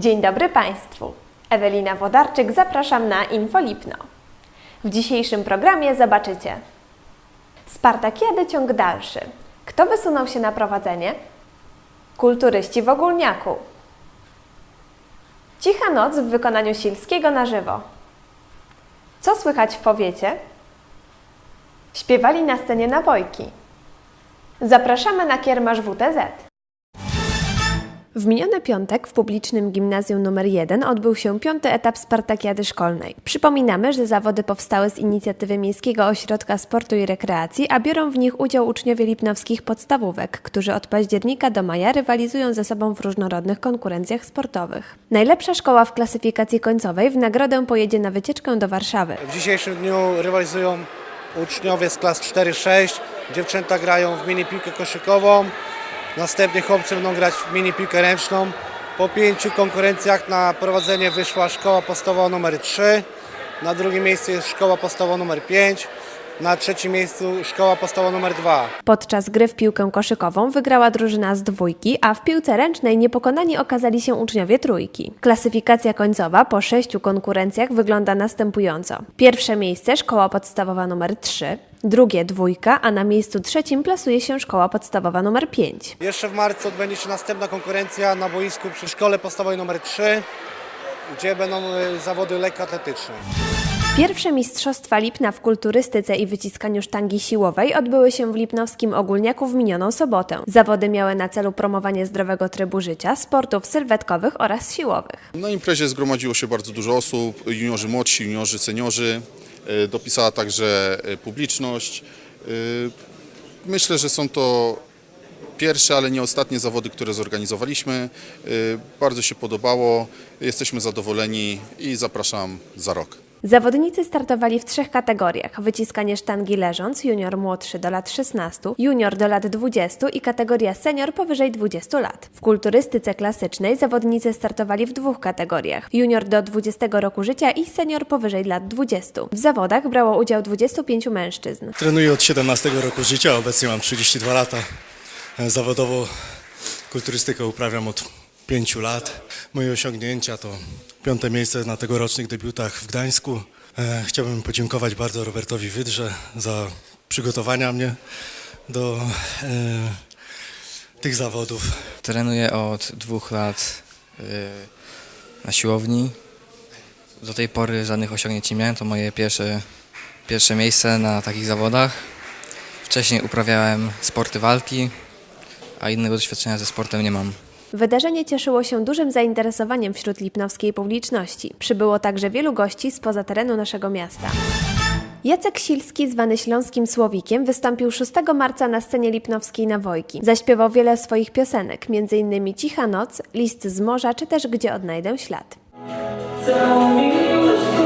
Dzień dobry Państwu. Ewelina Wodarczyk, zapraszam na Infolipno. W dzisiejszym programie zobaczycie Spartakiady ciąg dalszy. Kto wysunął się na prowadzenie? Kulturyści w Ogólniaku. Cicha noc w wykonaniu Silskiego na żywo. Co słychać w powiecie? Śpiewali na scenie Nawojki. Zapraszamy na kiermasz WTZ. W miniony piątek w publicznym gimnazjum nr 1 odbył się piąty etap Spartakiady Szkolnej. Przypominamy, że zawody powstały z inicjatywy Miejskiego Ośrodka Sportu i Rekreacji, a biorą w nich udział uczniowie lipnowskich podstawówek, którzy od października do maja rywalizują ze sobą w różnorodnych konkurencjach sportowych. Najlepsza szkoła w klasyfikacji końcowej w nagrodę pojedzie na wycieczkę do Warszawy. W dzisiejszym dniu rywalizują uczniowie z klas 4-6. Dziewczęta grają w mini piłkę koszykową. Następnie chłopcy będą grać w mini piłkę ręczną. Po pięciu konkurencjach na prowadzenie wyszła szkoła podstawowa numer 3. Na drugim miejscu jest szkoła podstawowa numer 5. Na trzecim miejscu szkoła podstawowa numer 2. Podczas gry w piłkę koszykową wygrała drużyna z dwójki, a w piłce ręcznej niepokonani okazali się uczniowie trójki. Klasyfikacja końcowa po sześciu konkurencjach wygląda następująco. Pierwsze miejsce szkoła podstawowa numer 3, drugie dwójka, a na miejscu trzecim plasuje się szkoła podstawowa numer 5. Jeszcze w marcu odbędzie się następna konkurencja na boisku przy szkole podstawowej numer 3, gdzie będą y, zawody lekkoatletyczne. Pierwsze Mistrzostwa Lipna w kulturystyce i wyciskaniu sztangi siłowej odbyły się w Lipnowskim Ogólniaku w minioną sobotę. Zawody miały na celu promowanie zdrowego trybu życia, sportów sylwetkowych oraz siłowych. Na imprezie zgromadziło się bardzo dużo osób, juniorzy młodsi, juniorzy seniorzy. E, Dopisała także e, publiczność. E, Myślę, że są to pierwsze, ale nie ostatnie zawody, które zorganizowaliśmy. Bardzo się podobało, jesteśmy zadowoleni i zapraszam za rok. Zawodnicy startowali w trzech kategoriach: wyciskanie sztangi leżąc, junior młodszy do lat 16, junior do lat 20 i kategoria senior powyżej 20 lat. W kulturystyce klasycznej zawodnicy startowali w dwóch kategoriach: junior do 20 roku życia i senior powyżej lat 20. W zawodach brało udział 25 mężczyzn. Trenuję od 17 roku życia, obecnie mam 32 lata. E, Zawodowo kulturystykę uprawiam od 5 lat. Moje osiągnięcia to piąte miejsce na tegorocznych debiutach w Gdańsku. E, Chciałbym podziękować bardzo Robertowi Wydrze za przygotowania mnie do e, tych zawodów. Trenuję od dwóch lat y, na siłowni. Do tej pory żadnych osiągnięć nie miałem. To moje pierwsze, pierwsze miejsce na takich zawodach. Wcześniej uprawiałem sporty walki, a innego doświadczenia ze sportem nie mam. Wydarzenie cieszyło się dużym zainteresowaniem wśród lipnowskiej publiczności. Przybyło także wielu gości spoza terenu naszego miasta. Jacek Silski, zwany Śląskim Słowikiem, wystąpił 6 marca na scenie lipnowskiej na Wojki. Zaśpiewał wiele swoich piosenek, m.in. Cicha Noc, List z Morza czy też Gdzie odnajdę ślad. Całą miłość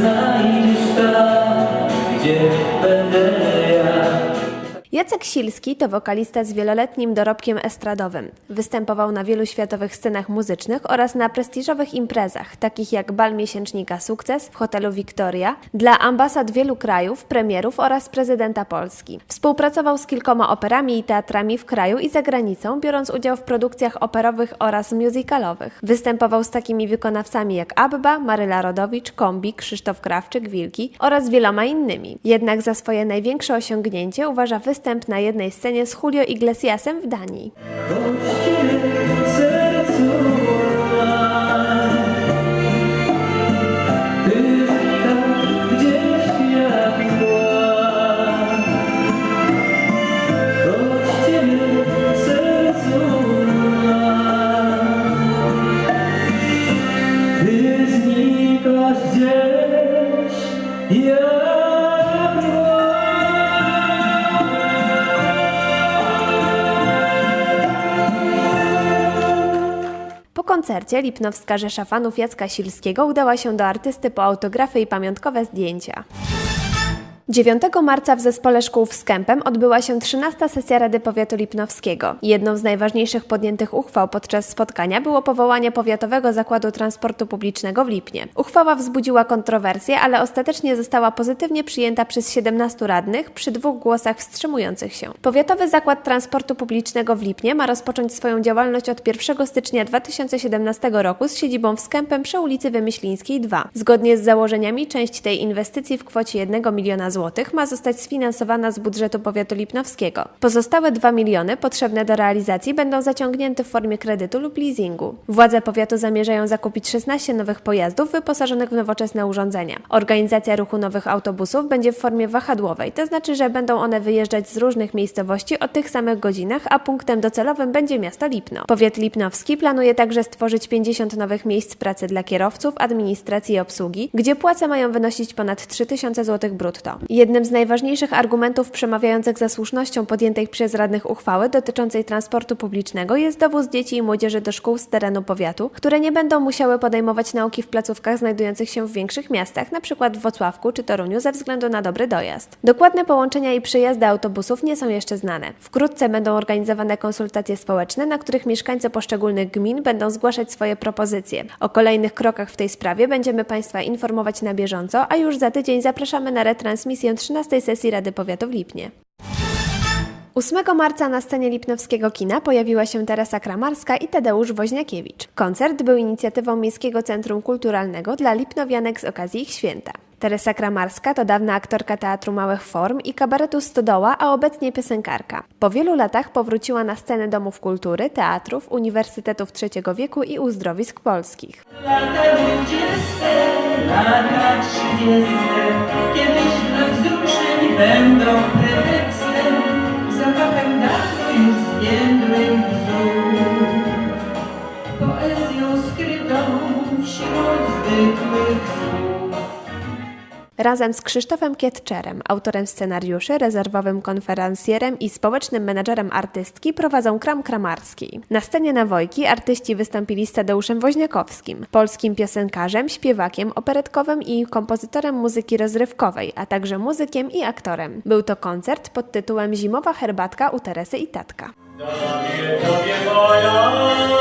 mais Jacek Silski to wokalista z wieloletnim dorobkiem estradowym. Występował na wielu światowych scenach muzycznych oraz na prestiżowych imprezach, takich jak Bal Miesięcznika Sukces w hotelu Victoria, dla ambasad wielu krajów, premierów oraz prezydenta Polski. Współpracował z kilkoma operami i teatrami w kraju i za granicą, biorąc udział w produkcjach operowych oraz musicalowych. Występował z takimi wykonawcami jak Abba, Maryla Rodowicz, Kombi, Krzysztof Krawczyk, Wilki oraz wieloma innymi. Jednak za swoje największe osiągnięcie uważa występ na jednej scenie z Julio Iglesiasem w Danii. Koncercie Lipnowska Rzesza Fanów Jacka Silskiego udała się do artysty po autografy i pamiątkowe zdjęcia. 9 marca w Zespole Szkół w Skępem odbyła się 13. sesja Rady Powiatu Lipnowskiego. Jedną z najważniejszych podjętych uchwał podczas spotkania było powołanie Powiatowego Zakładu Transportu Publicznego w Lipnie. Uchwała wzbudziła kontrowersje, ale ostatecznie została pozytywnie przyjęta przez 17 radnych przy dwóch głosach wstrzymujących się. Powiatowy Zakład Transportu Publicznego w Lipnie ma rozpocząć swoją działalność od 1 stycznia 2017 roku z siedzibą w Skępem przy ulicy Wymyślińskiej 2. Zgodnie z założeniami część tej inwestycji w kwocie 1 miliona ma zostać sfinansowana z budżetu powiatu lipnowskiego. Pozostałe 2 miliony potrzebne do realizacji będą zaciągnięte w formie kredytu lub leasingu. Władze powiatu zamierzają zakupić 16 nowych pojazdów wyposażonych w nowoczesne urządzenia. Organizacja ruchu nowych autobusów będzie w formie wahadłowej, to znaczy, że będą one wyjeżdżać z różnych miejscowości o tych samych godzinach, a punktem docelowym będzie miasto Lipno. Powiat lipnowski planuje także stworzyć 50 nowych miejsc pracy dla kierowców, administracji i obsługi, gdzie płace mają wynosić ponad 3000 zł brutto. Jednym z najważniejszych argumentów przemawiających za słusznością podjętej przez radnych uchwały dotyczącej transportu publicznego jest dowóz dzieci i młodzieży do szkół z terenu powiatu, które nie będą musiały podejmować nauki w placówkach znajdujących się w większych miastach, np. w Włocławku czy Toruniu ze względu na dobry dojazd. Dokładne połączenia i przyjazdy autobusów nie są jeszcze znane. Wkrótce będą organizowane konsultacje społeczne, na których mieszkańcy poszczególnych gmin będą zgłaszać swoje propozycje. O kolejnych krokach w tej sprawie będziemy Państwa informować na bieżąco, a już za tydzień zapraszamy na retransmisję 13 sesji Rady Powiatu w Lipnie. 8 marca na scenie Lipnowskiego Kina pojawiła się Teresa Kramarska i Tadeusz Woźniakiewicz. Koncert był inicjatywą Miejskiego Centrum Kulturalnego dla Lipnowianek z okazji ich święta. Teresa Kramarska to dawna aktorka Teatru Małych Form i kabaretu Stodoła, a obecnie piosenkarka. Po wielu latach powróciła na scenę domów kultury, teatrów, uniwersytetów trzeciego wieku i uzdrowisk polskich. Lata dwudzieste, lata trzydzieste, kiedyś dla inventa un pretexto. Razem z Krzysztofem Kietczerem, autorem scenariuszy, rezerwowym konferencjerem i społecznym menedżerem artystki prowadzą Kram Kramarski. Na scenie Nawojki artyści wystąpili z Tadeuszem Woźniakowskim, polskim piosenkarzem, śpiewakiem operetkowym i kompozytorem muzyki rozrywkowej, a także muzykiem i aktorem. Był to koncert pod tytułem Zimowa herbatka u Teresy i Tatka. Moja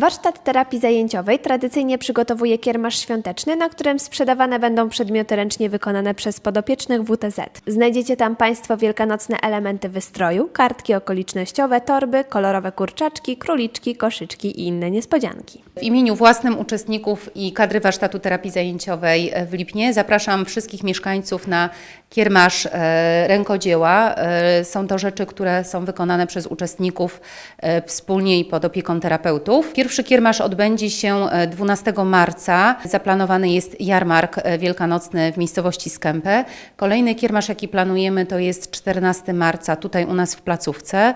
Warsztat terapii zajęciowej tradycyjnie przygotowuje kiermasz świąteczny, na którym sprzedawane będą przedmioty ręcznie wykonane przez podopiecznych WTZ. Znajdziecie tam Państwo wielkanocne elementy wystroju, kartki okolicznościowe, torby, kolorowe kurczaczki, króliczki, koszyczki i inne niespodzianki. W imieniu własnym uczestników i kadry warsztatu terapii zajęciowej w Lipnie zapraszam wszystkich mieszkańców na kiermasz e, rękodzieła. E, Są to rzeczy, które są wykonane przez uczestników e, wspólnie i pod opieką terapeutów. Pierwszy kiermasz odbędzie się e, 12 marca. Zaplanowany jest jarmark e, wielkanocny w miejscowości Skępę. Kolejny kiermasz, jaki planujemy, to jest 14 marca tutaj u nas w placówce.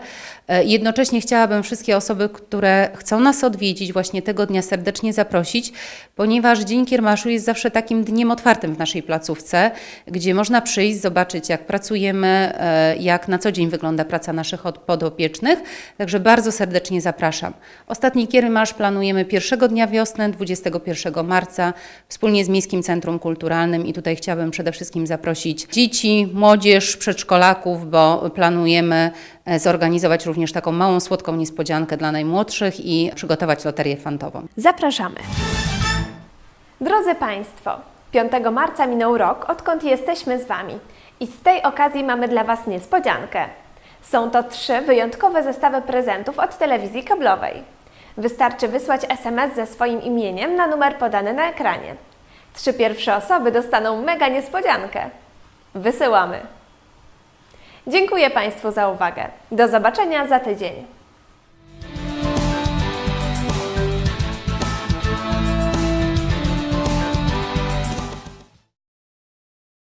E, Jednocześnie chciałabym wszystkie osoby, które chcą nas odwiedzić właśnie tego dnia serdecznie zaprosić, ponieważ Dzień Kiermaszu jest zawsze takim dniem otwartym w naszej placówce, gdzie można przyjść, zobaczyć jak pracujemy, e, jak na co dzień wygląda praca naszych od- podopiecznych. Także bardzo serdecznie zapraszam. Ostatni kiermasz planujemy pierwszego dnia wiosny, 21 marca, wspólnie z Miejskim Centrum Kulturalnym i tutaj chciałabym przede wszystkim zaprosić dzieci, młodzież, przedszkolaków, bo planujemy zorganizować również taką małą, słodką niespodziankę dla najmłodszych i przygotować loterię fantową. Zapraszamy! Drodzy Państwo, 5 marca minął rok, odkąd jesteśmy z Wami. I z tej okazji mamy dla Was niespodziankę. Są to trzy wyjątkowe zestawy prezentów od telewizji kablowej. Wystarczy wysłać SMS ze swoim imieniem na numer podany na ekranie. Trzy pierwsze osoby dostaną mega niespodziankę. Wysyłamy. Dziękuję Państwu za uwagę. Do zobaczenia za tydzień.